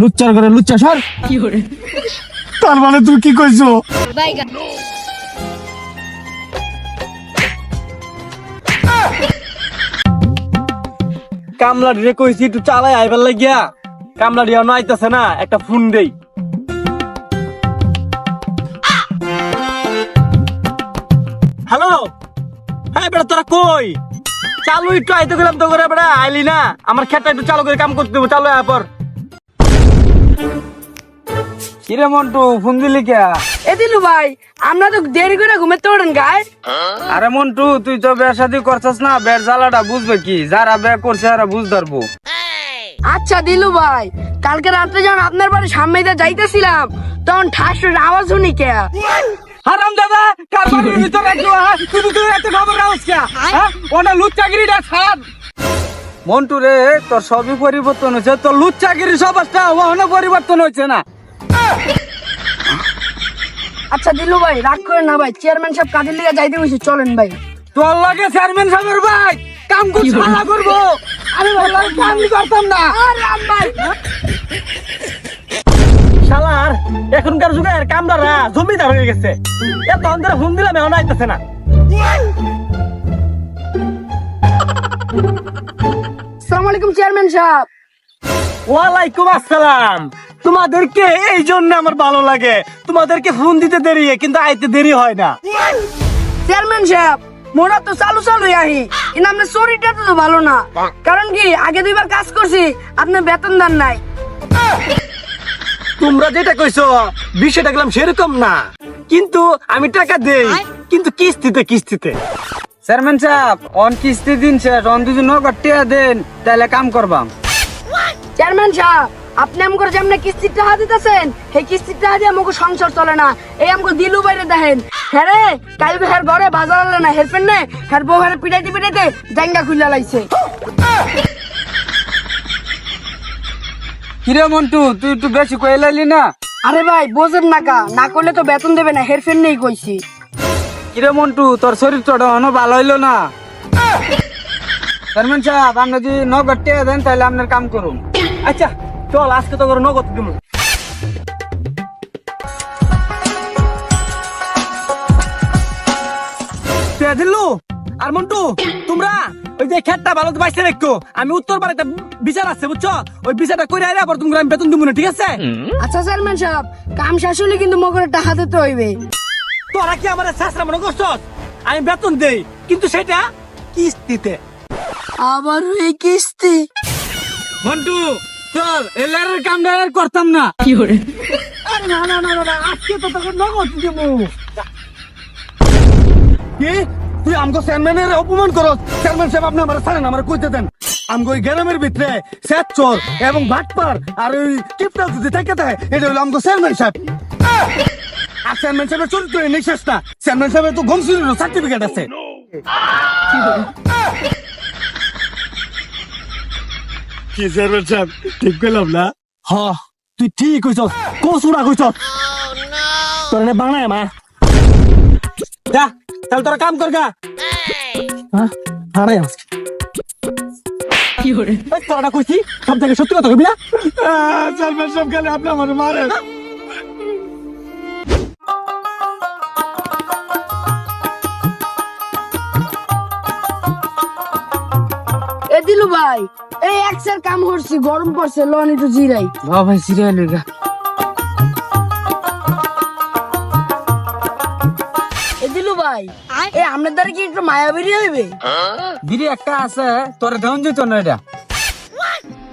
লুচ্চার করে লুচ্চা সর। কি করে তার মানে তুই কি কইছো? কামলা রে কইছি একটু চালাই আইবার লাগিয়া। কামলা রিয়া আইতাছে না একটা ফোন দেই। হ্যালো? হ্যাঁ বেটা তোরা কই? চালু একটু আইতে গেলাম তো করে বেটা। আইলি না? আমার খেতটা একটু চালু করে কাম করতে দেবো চালু আয় পর। কিরে মন্টু ফোন দিলি কে? এ দিলু ভাই আমরা তো দেরি করে ঘুমেতে ওঠেন গায়ে। আরে মন্টু তুই তো বিয়ে শাদি করছস না বের জ্বালাটা বুঝবে কি? যারা বিয়ে করছে এরা বুঝ ধরবো। আচ্ছা দিলু ভাই কালকে রাত্রে যখন আপনার বাড়ি সামনে দিয়ে যাইতেছিলাম তখন ঠাস আওয়াজ শুনি কে? হারাম দাদা কার বাড়ির ভিতরে একটু তুমি তুই এত খবর কে? হ্যাঁ? লুচ্চাগিরিটা ছাড়। মন্টু রে তোর সবই পরিবর্তন হয়েছে তোর লুচ্চাগিরি সবটা ওখানে পরিবর্তন হয়েছে না। আচ্ছা দিলু ভাই রাগ করেন না ভাই চেয়ারম্যান সাহেব কাজের লিগে যাইতে বসে চলেন ভাই। তোর লাগে চেয়ারম্যান সাহেবের ভাই কাম করছ না করব আমি ভালো কাম করতাম না। শালার এখনকার যুগে আর কামদাররা জমিদার হয়ে গেছে। এত অন্তরে ফোন দিলাম এখন আইতেছে না। আসসালামু আলাইকুম চেয়ারম্যান সাহেব। ওয়ালাইকুম আসসালাম। তোমাদেরকে এই জন্য আমার ভালো লাগে। তোমাদেরকে ফোন দিতে দেরি হয়, কিন্তু আইতে দেরি হয় না। চেয়ারম্যান সাহেব মোরা তো চালু চালু আহি। কিন্তু আপনার শরীরটা তো ভালো না। কারণ কি আগে দুইবার কাজ করছি আপনার বেতন দান নাই। তোমরা যেটা কইছো বিষয়টা গেলাম সেরকম না। কিন্তু আমি টাকা দেই কিন্তু কিস্তিতে কিস্তিতে। চেয়ারম্যান সাহেব অন কিস্তি দিন শেষ অন দুজন নগদ টিয়া দেন তাহলে কাম করবাম। চেয়ারম্যান সাহেব আপনি আমাকে যেমন কিস্তির টাকা দিতেছেন সেই কিস্তির টাকা দিয়ে আমাকে সংসার চলে না। এই আমাকে দিলু বাইরে দেখেন। হ্যাঁ রে কালকে হের ঘরে বাজার আনলে না হেরফেন নে। হের বউ হের পিটাইতে পিটাইতে জাঙ্গা খুলে লাইছে। কিরে মন্টু তুই একটু বেশি কইলালি না? আরে ভাই বোঝেন না কা না করলে তো বেতন দেবে না হেরফেন নেই কইছি। কিরে মন্টু তোর শরীর তো এখনও ভালো হইল না। চেয়ারম্যান সাহেব আপনি যদি নগদ টিয়া দেন তাহলে আপনার কাম করুন। আচ্ছা। চল আজকে তো করে নগদ দিব দিল্লু আর মন্টু তোমরা ওই যে খেতটা ভালো তো বাইসে রেখো। আমি উত্তর বিচার আছে বুঝছ? ওই বিচারটা করে আইলে আবার তোমরা আমি বেতন দিব না ঠিক আছে? আচ্ছা চেয়ারম্যান সাহেব কাম শেষ হলে কিন্তু মগরের টাকা দিতে হইবে। তোরা কি আমার শাস্ত্র মনে করছস? আমি বেতন দেই কিন্তু সেটা কিস্তিতে। আবার এই কিস্তি? মন্টু চল এলারের কামটা আর করতাম না। কি করে আরে না না না না, আজকে তো তোকে নগদ দেবো। কি? তুই আমগো চেয়ারম্যানের অপমান করো চেয়ারম্যান সাহেব আপনি আমার ছাড়েন আমার কইতে দেন। আমগো ওই গ্রামের ভিতরে স্যার চোর এবং ভাটপার আর ওই কিপটা যদি থেকে থাকে এটা হলো আমগো চেয়ারম্যান সাহেব। আর চেয়ারম্যান সাহেবের চরিত্র শেষ না। চেয়ারম্যান সাহেবের তো গমসিলের সার্টিফিকেট আছে। কি চেয়ারম্যান সাহেব ঠিক করলাম না? হ তুই ঠিক কইছ কসুরা কইছ তোর নে বাংলায় মা। যা তাহলে তোরা কাম কর গা। হ্যাঁ হারাই আজকে কি করে তোরা কইছি সব থেকে সত্যি কথা কইবি না? চেয়ারম্যান সাহেব গেলে আপনি আমার মারে দিলু ভাই এই একসের কাম করছি গরম পড়ছে লন একটু জিরাই। বাবা ভাই সিরিয়াল গা। দিলু ভাই এ আপনার দ্বারা কি একটু মায়া বেরিয়ে হইবে? দিদি একটা আছে তোর দেন যেত না এটা।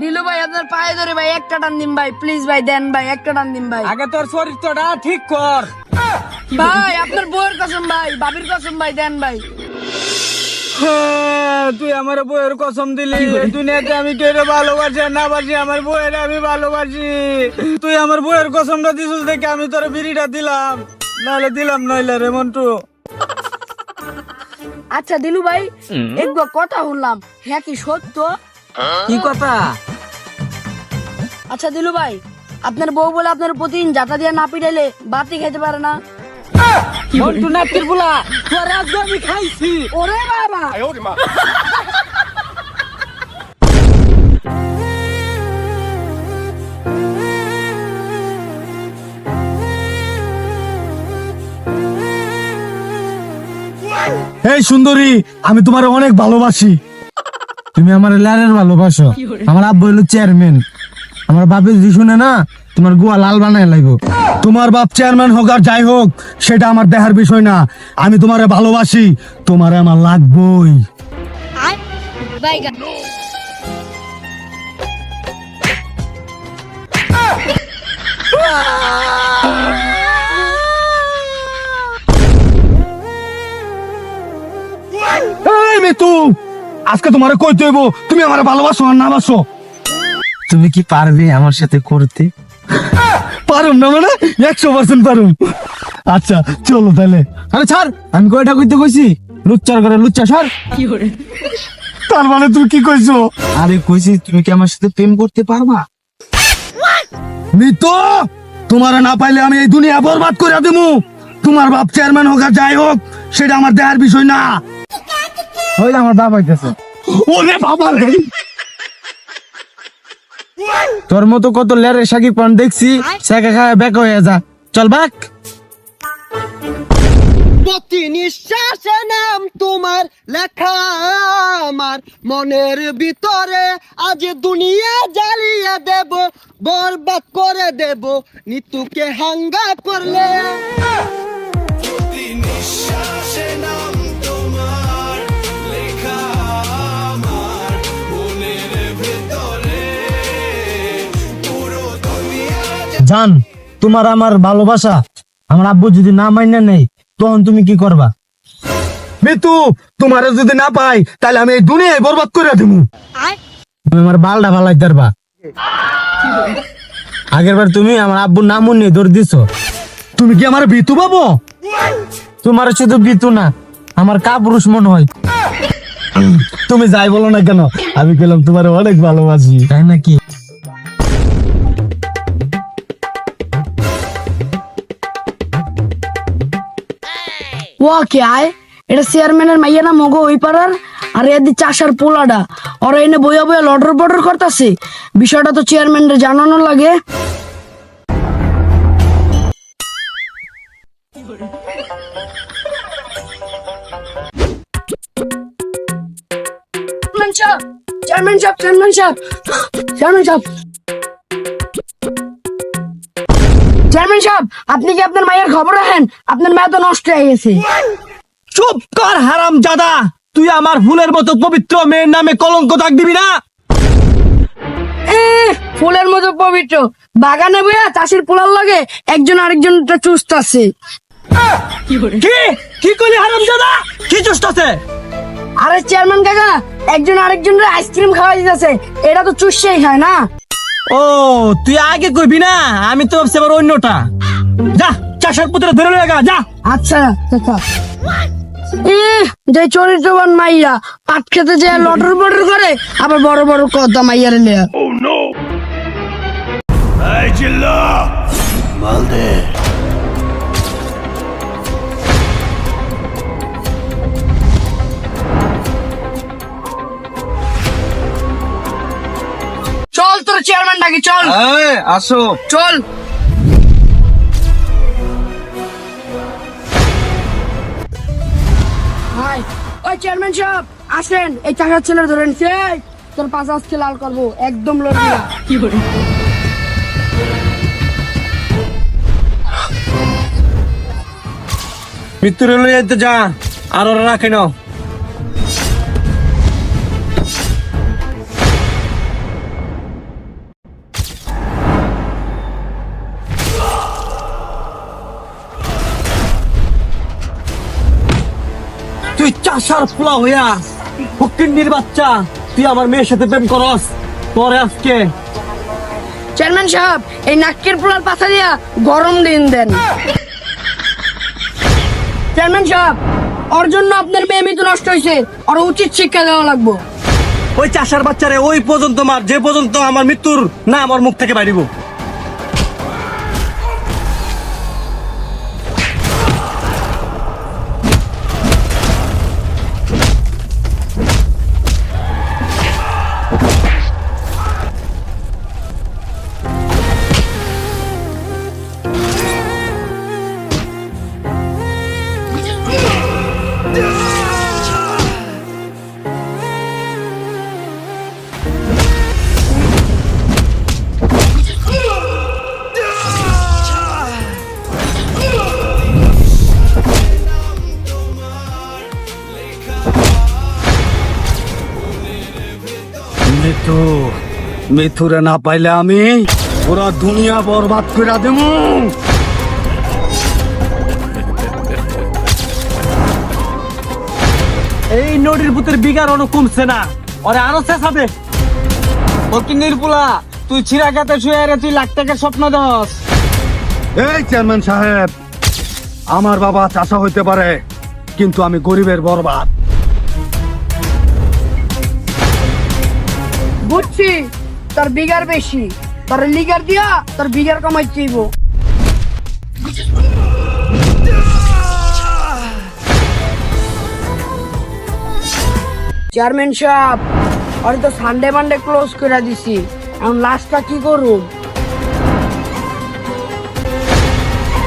দিলু ভাই আপনার পায়ে ধরে ভাই একটা টান দিন ভাই প্লিজ ভাই দেন ভাই একটা টান দিন ভাই। আগে তোর চরিত্রটা ঠিক কর। ভাই আপনার বউয়ের কসম ভাই বাবির কসম ভাই দেন ভাই। তুই আমার বউয়ের কসম দিলি। দুনিয়াতে আমি কেউ ভালোবাসি আর না বাসি আমার বউয়ের আমি ভালোবাসি। তুই আমার বউয়ের কসমটা দিছিস দেখে আমি তোর বিড়িটা দিলাম। নাহলে দিলাম নইলে রে মন্টু। আচ্ছা দিলু ভাই একটু কথা শুনলাম হ্যাঁ কি সত্য? কি কথা? আচ্ছা দিলু ভাই আপনার বউ বলে আপনার প্রতিদিন যাতা দিয়ে না পিটাইলে বাতি খেতে পারে না। এই সুন্দরী আমি তোমার অনেক ভালোবাসি। তুমি আমার লারের ভালোবাসো। আমার আব্বু হলো চেয়ারম্যান আমার বাপের দিশুনে না তোমার গোয়া লাল বানায় লাগবে তোমার বাপ চেয়ারম্যান হোক আর যাই হোক সেটা আমার দেখার বিষয় না। আমি তোমারে ভালোবাসি তোমারে আমার লাগবই। মিতু আজকে তোমারে কইতে হইব তুমি আমার ভালোবাসো আর না বাসো। তুমি কি পারবে আমার সাথে করতে? পারুম না মানে? একশো পার্সেন্ট পারুম। আচ্ছা চলো তাহলে। আরে ছাড় আমি কয়টা কইতে কইছি? লুচ্চার করে লুচ্চা সর তার মানে তুমি কি কইছো? আরে কইছি তুমি কি আমার সাথে প্রেম করতে পারবা? মিতু তোমার না পাইলে আমি এই দুনিয়া বরবাদ করে দেবো তোমার বাপ চেয়ারম্যান হোক আর যাই হোক সেটা আমার দেহার বিষয় না। ওই আমার বাপ হইতেছে। ওরে বাবা রে। তোর মতো কত লেরে সাকিব পান দেখছি সেকা খায় বেক হয়ে যা। চল বাক। প্রতি নিঃশ্বাসে নাম তোমার লেখা আমার। মনের ভিতরে আজ দুনিয়া জ্বালিয়ে দেব বরবাদ করে দেব নিতুকে হাঙ্গা করলে। জান তোমার আমার ভালোবাসা আমার আব্বু যদি না মাইনা নেই তখন তুমি কি করবা? মিতু তোমার যদি না পাই তাহলে আমি এই দুনিয়ায় বরবাদ করে দেবো তুমি আমার বালটা ভালাই পারবা। আগের বার তুমি আমার আব্বুর নাম নিয়ে দৌড় দিছো। তুমি কি আমার বিতু পাবো তোমার শুধু বিতু না আমার কাপুরুষ মনে হয়। তুমি যাই বলো না কেন আমি গেলাম তোমার অনেক ভালোবাসি। তাই নাকি? ও কে আয়? এটা চেয়ারম্যানের মাইয়া না মগো ওই পাড়ার? আর এদি চাষার পোলাডা। ওরা এনে বইয়া বইয়া লটর বটর করতেছে। বিষয়টা তো চেয়ারম্যানের জানানো লাগে। চেয়ারম্যান সাহেব চেয়ারম্যান সাহেব চেয়ারম্যান সাহেব চেয়ারম্যান সাহেব। চেয়ারম্যান সাহেব আপনি কি আপনার মায়ের খবর রাখেন? আপনার মায়া তো নষ্ট হয়ে গেছে। চুপ কর হারাম জাদা। তুই আমার ফুলের মতো পবিত্র মেয়ের নামে কলঙ্ক দাগ দিবি না? ফুলের মতো পবিত্র। বাগানে বইয়া চাষির পোলার লাগে একজন আরেকজনটা চুস্ত আছে। কি? কি করলি হারাম জাদা? কি চুষ্ট আছে? আরে চেয়ারম্যান কাকা একজন আরেকজনের আইসক্রিম খাওয়া দিতেছে। এটা তো চুষেই হয় না। ও তুই আগে কইবি না? আমি তো ভাবছি আবার অন্যটা। যা চাষার পুত্র ধরে লাগা যা। আচ্ছা কাকা এ যে চরিত্রবান মাইয়া পাট খেতে যে লটর বটর করে আবার বড় বড় কথা মাইয়ার লিয়া। চল তোর চেয়ারম্যান ডাকি চল। আসো। চল। হাই ওই চেয়ারম্যান সাহেব আসেন। এই চাকার ছেলে ধরেন সেই তোর পাঁচ আজকে লাল করব একদম লড়বি না। মৃত্যুর লইয়া তো যা আর ওরা রাখে নাও। চাষার পোলা হইয়া ফকিন্নির বাচ্চা তুই আমার মেয়ের সাথে প্রেম করস। পরে আজকে চেয়ারম্যান সাহেব এই নাক্কের পোলার পাশা দিয়া গরম দিন দেন। চেয়ারম্যান সাহেব ওর জন্য আপনার মেয়ে মৃত্যু নষ্ট হয়েছে। ওর উচিত শিক্ষা দেওয়া লাগবো। ওই চাষার বাচ্চারে ওই পর্যন্ত মার যে পর্যন্ত আমার মৃত্যুর না আমার মুখ থেকে বাইরিব মিথুরে না পাইলে আমি পুরা দুনিয়া বরবাদ করে দেবো। এই নদীর পুতের বিঘার অনেক কমছে না। ওরে আরও চেঁচাবে। ফকিন্নির পোলা তুই ছিড়া গাতে শুয়ে রে তুই লাখ টাকার স্বপ্ন দস এই চেয়ারম্যান সাহেব আমার বাবা চাষা হইতে পারে কিন্তু আমি গরিবের বরবাদ। বুঝছি। তোর বিঘার বেশি। তোর লিগার দিয়া তোর বিঘার কমাই চাইব চেয়ারম্যান সাহেব, আমি তো সানডে মানডে ক্লোজ করে দিছি। এখন লাস্টটা কি করুন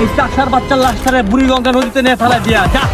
এই চাষার বাচ্চার লাশটারে বুড়ি গঙ্গা নদীতে নিয়ে ফেলা দিয়া, যা।